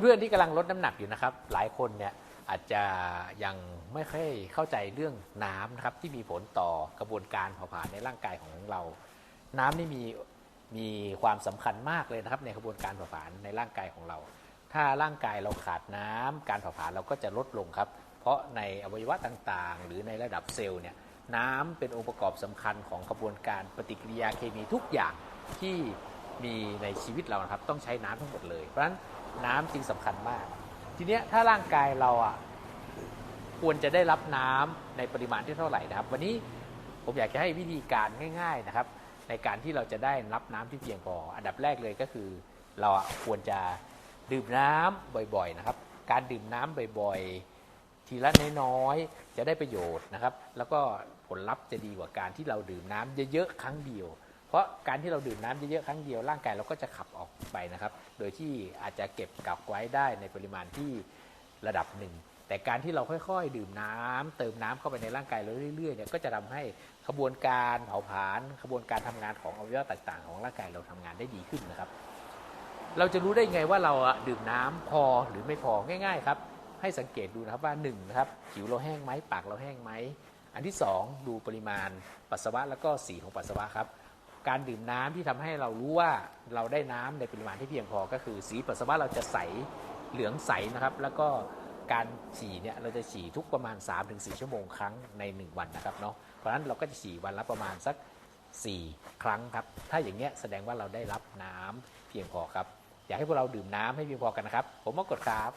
เพื่อนๆที่กำลังลดน้ำหนักอยู่นะครับ หลายคนเนี่ยอาจจะยังไม่ค่อยเข้าใจเรื่องน้ำนะครับที่มีผลต่อกระบวนการเผาผลาญในร่างกายของเรา น้ำนี่มีมีความสำคัญมากเลยนะครับ ในกระบวนการเผาผลาญในร่างกายของเรา ถ้าร่างกายเราขาดน้ำการเผาผลาญเราก็จะลดลงครับ เพราะในอวัยวะต่างๆ หรือในระดับเซลล์เนี่ยน้ำเป็นองค์ประกอบสำคัญของกระบวนการปฏิกิริยาเคมีทุกอย่างที่มีในชีวิตเรานะครับต้องใช้น้ำทั้งหมดเลย เพราะฉะนั้น น้ำจึงสำคัญมาก ทีเนี้ยถ้าร่างกายเราอะควรจะได้รับน้ำในปริมาณที่เท่าไหร่นะครับ วันนี้ผมอยากจะให้วิธีการง่าย ๆนะครับ ในการที่เราจะได้รับน้ำที่เพียงพออันดับแรกเลยก็คือ เราอะควรจะดื่มน้ำบ่อยๆนะครับ การดื่มน้ำบ่อยๆ ทีละน้อยๆจะได้ประโยชน์นะครับ แล้วก็ผลลัพธ์จะดีกว่าการที่เราดื่มน้ำเยอะๆครั้งเดียว เพราะการที่เราดื่มน้ำเยอะๆครั้งเดียวร่างกายเราก็จะขับออกไปนะครับ โดยที่อาจจะเก็บกักไว้ได้ในปริมาณที่ระดับหนึ่งแต่การที่เราค่อยๆ ดื่มน้ำเติมน้ำเข้าไปในร่างกายเราเรื่อยๆเนี่ยก็จะทำให้ขบวนการเผาผลาญขบวนการทำงานของอวัยวะต่างๆ ของร่างกายเราทำงานได้ดีขึ้นนะครับ เราจะรู้ได้ไงว่าเราดื่มน้ำพอหรือไม่พอง่าย ๆ ครับ ให้สังเกตดูนะครับว่า1นงนะครับผิวเราแห้งไหมปากเราแห้งไหมอันที่ 2 ดูปริมาณปัสสาวะแล้วก็สีของปัสสาวะครับ การดื่มน้ำที่ทำให้เรารู้ว่าเราได้น้ำในปริมาณที่เพียงพอก็คือ สีปัสสาวะเราจะใสเหลืองใสนะครับ แล้วก็การฉี่เนี่ยเราจะฉี่ทุกประมาณ 3-4 ชั่วโมงครั้งใน 1 วันนะครับเนาะเพราะฉะนั้นเราก็จะฉี่วันละประมาณสัก 4 ครั้งครับ ถ้าอย่างเงี้ยแสดงว่าเราได้รับน้ำเพียงพอครับ อยากให้พวกเราดื่มน้ำให้เพียงพอกันนะครับ ผมมากดครับ